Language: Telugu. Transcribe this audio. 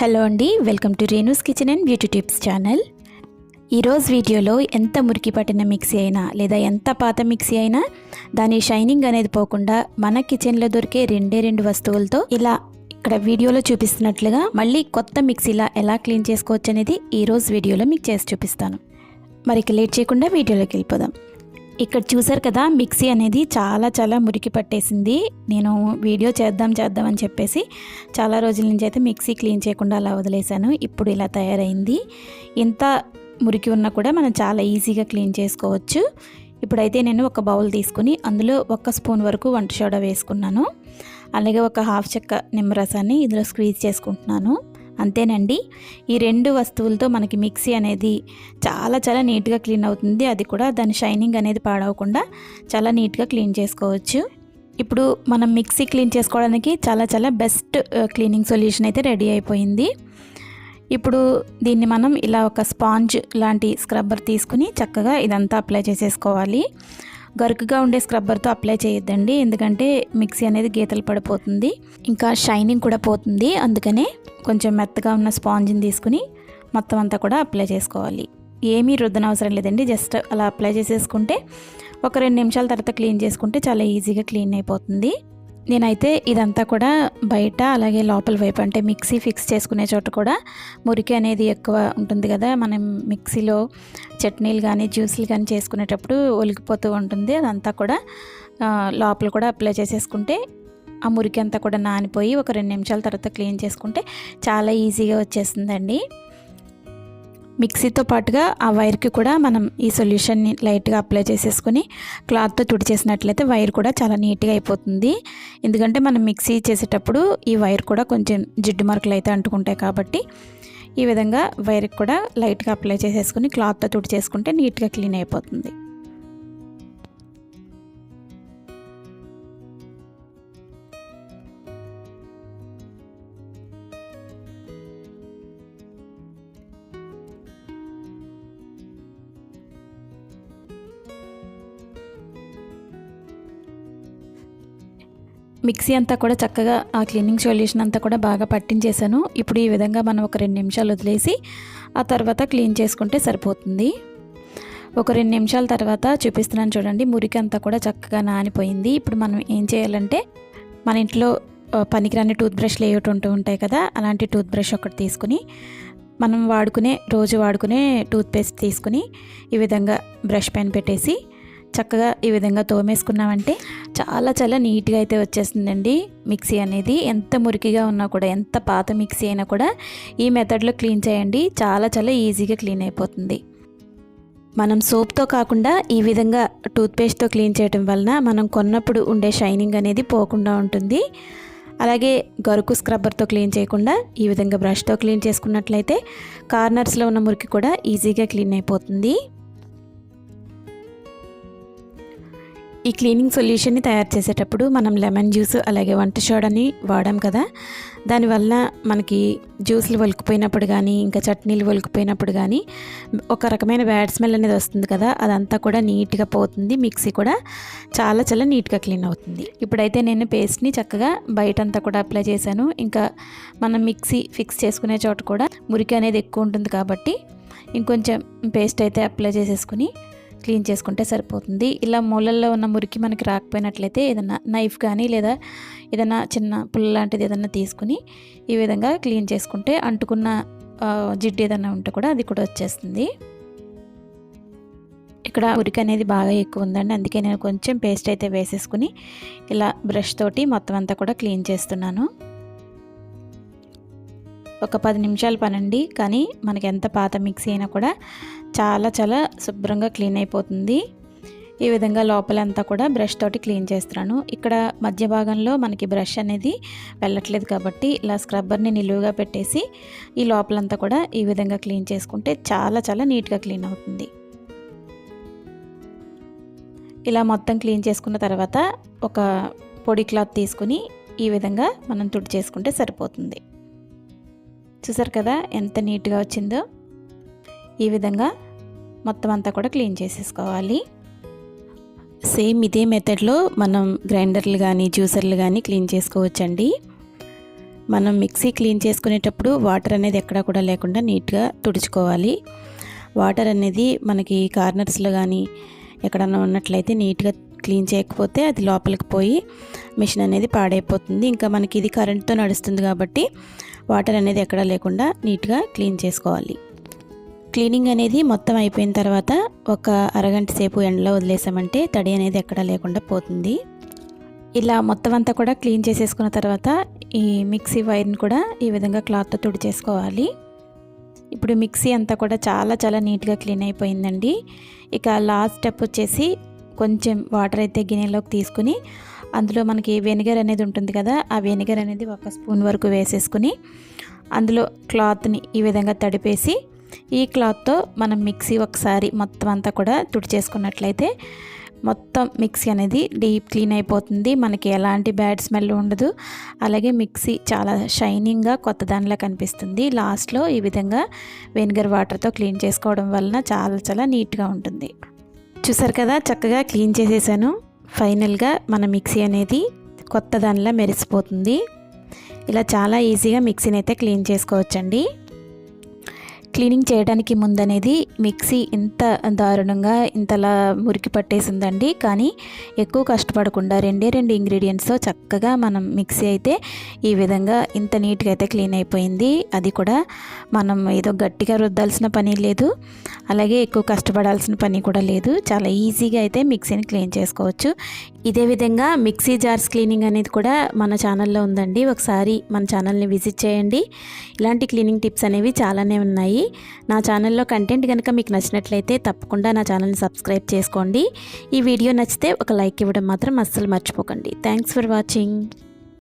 హలో అండి welcome to Renu's kitchen and beauty tips channel. ఈరోజు వీడియోలో ఎంత మురికి పట్టిన మిక్సీ అయినా లేదా ఎంత పాత మిక్సీ అయినా దాని షైనింగ్ అనేది పోకుండా మన కిచెన్లో దొరికే రెండే రెండు వస్తువులతో ఇలా ఇక్కడ వీడియోలో చూపిస్తున్నట్లుగా మళ్ళీ కొత్త మిక్సీలా ఎలా క్లీన్ చేసుకోవచ్చు అనేది ఈరోజు వీడియోలో మీకు చేసి చూపిస్తాను. మరి ఇక లేట్ చేయకుండా వీడియోలోకి వెళ్ళిపోదాం. ఇక్కడ చూసారు కదా మిక్సీ అనేది చాలా చాలా మురికి పట్టేసింది. నేను వీడియో చేద్దాం చేద్దాం అని చెప్పేసి చాలా రోజుల నుంచి అయితే మిక్సీ క్లీన్ చేయకుండా అలా వదిలేశాను. ఇప్పుడు ఇలా తయారైంది. ఇంత మురికి ఉన్నా కూడా మనం చాలా ఈజీగా క్లీన్ చేసుకోవచ్చు. ఇప్పుడైతే నేను ఒక బౌల్ తీసుకుని అందులో ఒక స్పూన్ వరకు వంట సోడా వేసుకున్నాను. అలాగే ఒక హాఫ్ చెక్క నిమ్మరసాన్ని ఇందులో స్క్వీజ్ చేసుకుంటున్నాను. అంతేనండి. ఈ రెండు వస్తువులతో మనకి మిక్సీ అనేది చాలా చాలా నీట్గా క్లీన్ అవుతుంది. అది కూడా దాని షైనింగ్ అనేది పాడవకుండా చాలా నీట్గా క్లీన్ చేసుకోవచ్చు. ఇప్పుడు మనం మిక్సీ క్లీన్ చేసుకోవడానికి చాలా చాలా బెస్ట్ క్లీనింగ్ సొల్యూషన్ అయితే రెడీ అయిపోయింది. ఇప్పుడు దీన్ని మనం ఇలా ఒక స్పాంజ్ లాంటి స్క్రబ్బర్ తీసుకుని చక్కగా ఇదంతా అప్లై చేసేసుకోవాలి. గరుకుగా ఉండే స్క్రబ్బర్తో అప్లై చేయొద్దండి. ఎందుకంటే మిక్సీ అనేది గీతలు పడిపోతుంది. ఇంకా షైనింగ్ కూడా పోతుంది. అందుకనే కొంచెం మెత్తగా ఉన్న స్పాంజ్ని తీసుకుని మొత్తం అంతా కూడా అప్లై చేసుకోవాలి. ఏమీ రుద్దనవసరం లేదండి. జస్ట్ అలా అప్లై చేసేసుకుంటే ఒక రెండు నిమిషాల తర్వాత క్లీన్ చేసుకుంటే చాలా ఈజీగా క్లీన్ అయిపోతుంది. నేనైతే ఇదంతా కూడా బయట అలాగే లోపల వైపు అంటే మిక్సీ ఫిక్స్ చేసుకునే చోట కూడా మురికి అనేది ఎక్కువ ఉంటుంది కదా. మనం మిక్సీలో చట్నీలు కానీ జ్యూస్లు కానీ చేసుకునేటప్పుడు ఒలికిపోతూ ఉంటుంది. అదంతా కూడా లోపల కూడా అప్లై చేసేసుకుంటే ఆ మురికి అంతా కూడా నానిపోయి ఒక రెండు నిమిషాల తర్వాత క్లీన్ చేసుకుంటే చాలా ఈజీగా వచ్చేస్తుందండి. మిక్సీతో పాటుగా ఆ వైర్కి కూడా మనం ఈ సొల్యూషన్ని లైట్గా అప్లై చేసేసుకుని క్లాత్తో తుడిచేసినట్లయితే వైర్ కూడా చాలా నీట్గా అయిపోతుంది. ఎందుకంటే మనం మిక్సీ చేసేటప్పుడు ఈ వైర్ కూడా కొంచెం జిడ్డు మార్కులు అయితే అంటుకుంటాయి కాబట్టి ఈ విధంగా వైర్కి కూడా లైట్గా అప్లై చేసేసుకుని క్లాత్తో తుడిచేసుకుంటే నీట్గా క్లీన్ అయిపోతుంది. మిక్సీ అంతా కూడా చక్కగా ఆ క్లీనింగ్ సొల్యూషన్ అంతా కూడా బాగా పట్టించేసాను ఇప్పుడు ఈ విధంగా మనం ఒక రెండు నిమిషాలు వదిలేసి ఆ తర్వాత క్లీన్ చేసుకుంటే సరిపోతుంది. ఒక రెండు నిమిషాల తర్వాత చూపిస్తున్నాను చూడండి మురికి అంతా కూడా చక్కగా నానిపోయింది. ఇప్పుడు మనం ఏం చేయాలంటే మన ఇంట్లో పనికిరాని టూత్ బ్రష్లు ఏమిటి ఉంటూ ఉంటాయి కదా అలాంటి టూత్ బ్రష్ ఒకటి తీసుకుని మనం వాడుకునే రోజు వాడుకునే టూత్ పేస్ట్ తీసుకుని ఈ విధంగా బ్రష్ పైన పెట్టేసి చక్కగా ఈ విధంగా తోమేసుకున్నామంటే చాలా చాలా నీట్గా అయితే వచ్చేస్తుందండి మిక్సీ అనేది. ఎంత మురికిగా ఉన్నా కూడా ఎంత పాత మిక్సీ అయినా కూడా ఈ మెథడ్లో క్లీన్ చేయండి. చాలా చాలా ఈజీగా క్లీన్ అయిపోతుంది. మనం సోప్తో కాకుండా ఈ విధంగా టూత్పేస్ట్తో క్లీన్ చేయడం వలన మనం కొన్నప్పుడు ఉండే షైనింగ్ అనేది పోకుండా ఉంటుంది. అలాగే గరుకు స్క్రబ్బర్తో క్లీన్ చేయకుండా ఈ విధంగా బ్రష్తో క్లీన్ చేసుకున్నట్లయితే కార్నర్స్లో ఉన్న మురికి కూడా ఈజీగా క్లీన్ అయిపోతుంది. ఈ క్లీనింగ్ సొల్యూషన్ని తయారు చేసేటప్పుడు మనం లెమన్ జ్యూస్ అలాగే వంట సోడాని వాడాం కదా. దానివల్ల మనకి జ్యూస్లు వలుకుపోయినప్పుడు కానీ ఇంకా చట్నీలు వలుకుపోయినప్పుడు కానీ ఒక రకమైన బ్యాడ్ స్మెల్ అనేది వస్తుంది కదా. అదంతా కూడా నీట్గా పోతుంది. మిక్సీ కూడా చాలా చాలా నీట్గా క్లీన్ అవుతుంది. ఇప్పుడైతే నేను పేస్ట్ని చక్కగా బయటంతా కూడా అప్లై చేశాను. ఇంకా మనం మిక్సీ ఫిక్స్ చేసుకునే చోట కూడా మురికి అనేది ఎక్కువ ఉంటుంది కాబట్టి ఇంకొంచెం పేస్ట్ అయితే అప్లై చేసేసుకుని క్లీన్ చేసుకుంటే సరిపోతుంది. ఇలా మూలల్లో ఉన్న మురికి మనకి రాకపోయినట్లయితే ఏదైనా నైఫ్ కానీ లేదా ఏదైనా చిన్న పుల్ల లాంటిది ఏదైనా తీసుకుని ఈ విధంగా క్లీన్ చేసుకుంటే అంటుకున్న జిడ్డు ఏదైనా ఉంటే కూడా అది కూడా వచ్చేస్తుంది. ఇక్కడ ఉరికి అనేది బాగా ఎక్కువ ఉందండి. అందుకే నేను కొంచెం పేస్ట్ అయితే వేసేసుకుని ఇలా బ్రష్ తోటి మొత్తం అంతా కూడా క్లీన్ చేస్తున్నాను. ఒక పది నిమిషాలు పనండి. కానీ మనకి ఎంత పాత మిక్సీ అయినా కూడా చాలా చాలా శుభ్రంగా క్లీన్ అయిపోతుంది. ఈ విధంగా లోపలంతా కూడా బ్రష్ తోటి క్లీన్ చేస్తున్నాను. ఇక్కడ మధ్య భాగంలో మనకి బ్రష్ అనేది వెళ్ళట్లేదు కాబట్టి ఇలా స్క్రబ్బర్ని నిలువుగా పెట్టేసి ఈ లోపలంతా కూడా ఈ విధంగా క్లీన్ చేసుకుంటే చాలా చాలా నీట్గా క్లీన్ అవుతుంది. ఇలా మొత్తం క్లీన్ చేసుకున్న తర్వాత ఒక పొడి క్లాత్ తీసుకుని ఈ విధంగా మనం తుడి చేసుకుంటే సరిపోతుంది. చూసారు కదా ఎంత నీట్గా వచ్చిందో? ఈ విధంగా మొత్తం అంతా కూడా క్లీన్ చేసేసుకోవాలి. సేమ్ ఇదే మెథడ్లో మనం గ్రైండర్లు కానీ జ్యూసర్లు కానీ క్లీన్ చేసుకోవచ్చండి. మనం మిక్సీ క్లీన్ చేసుకునేటప్పుడు వాటర్ అనేది ఎక్కడా కూడా లేకుండా నీట్గా తుడుచుకోవాలి. వాటర్ అనేది మనకి కార్నర్స్లో కానీ ఎక్కడన్నా ఉన్నట్లయితే నీట్గా క్లీన్ చేయకపోతే అది లోపలికి పోయి మిషన్ అనేది పాడైపోతుంది. ఇంకా మనకి ఇది కరెంట్తో నడుస్తుంది కాబట్టి వాటర్ అనేది ఎక్కడా లేకుండా నీట్గా క్లీన్ చేసుకోవాలి. క్లీనింగ్ అనేది మొత్తం అయిపోయిన తర్వాత ఒక అరగంట సేపు ఎండలో వదిలేసామంటే తడి అనేది ఎక్కడా లేకుండా పోతుంది. ఇలా మొత్తం అంతా కూడా క్లీన్ చేసేసుకున్న తర్వాత ఈ మిక్సీ వైర్ని కూడా ఈ విధంగా క్లాత్తో తుడి చేసుకోవాలి ఇప్పుడు మిక్సీ అంతా కూడా చాలా చాలా నీట్గా క్లీన్ అయిపోయిందండి. ఇక లాస్ట్ స్టెప్ వచ్చేసి కొంచెం వాటర్ అయితే గిన్నెలోకి తీసుకుని అందులో మనకి వెనిగర్ అనేది ఉంటుంది కదా ఆ వెనిగర్ అనేది ఒక స్పూన్ వరకు వేసేసుకుని అందులో క్లాత్ని ఈ విధంగా తడిపేసి ఈ క్లాత్తో మనం మిక్సీ ఒకసారి మొత్తం అంతా కూడా తుడిచేసుకున్నట్లయితే మొత్తం మిక్సీ అనేది డీప్ క్లీన్ అయిపోతుంది. మనకి ఎలాంటి బ్యాడ్ స్మెల్ ఉండదు. అలాగే మిక్సీ చాలా షైనింగ్గా కొత్త దానిలా కనిపిస్తుంది. లాస్ట్లో ఈ విధంగా వెనిగర్ వాటర్తో క్లీన్ చేసుకోవడం వలన చాలా చాలా నీట్గా ఉంటుంది. చూసారు కదా చక్కగా క్లీన్ చేసేసాను. ఫైనల్గా మన మిక్సీ అనేది కొత్త దానిలా మెరిసిపోతుంది. ఇలా చాలా ఈజీగా మిక్సీని అయితే క్లీన్ చేసుకోవచ్చండి. క్లీనింగ్ చేయడానికి ముందనేది మిక్సీ ఇంత దారుణంగా ఇంతలా మురికి పట్టేసిందండి. కానీ ఎక్కువ కష్టపడకుండా రెండే రెండు ఇంగ్రీడియంట్స్తో చక్కగా మనం మిక్సీ అయితే ఈ విధంగా ఇంత నీట్గా అయితే క్లీన్ అయిపోయింది. అది కూడా మనం ఏదో గట్టిగా రుద్దాల్సిన పని లేదు. అలాగే ఎక్కువ కష్టపడాల్సిన పని కూడా లేదు. చాలా ఈజీగా అయితే మిక్సీని క్లీన్ చేసుకోవచ్చు. ఇదే విధంగా మిక్సీ జార్స్ క్లీనింగ్ అనేది కూడా మన ఛానల్లో ఉందండి. ఒకసారి మన ఛానల్ని విజిట్ చేయండి. ఇలాంటి క్లీనింగ్ టిప్స్ అనేవి చాలానే ఉన్నాయి. నా ఛానల్లో కంటెంట్ కనుక మీకు నచ్చినట్లయితే తప్పకుండా నా ఛానల్ని సబ్స్క్రైబ్ చేసుకోండి. ఈ వీడియో నచ్చితే ఒక లైక్ ఇవ్వడం మాత్రం అస్సలు మర్చిపోకండి. Thanks for watching.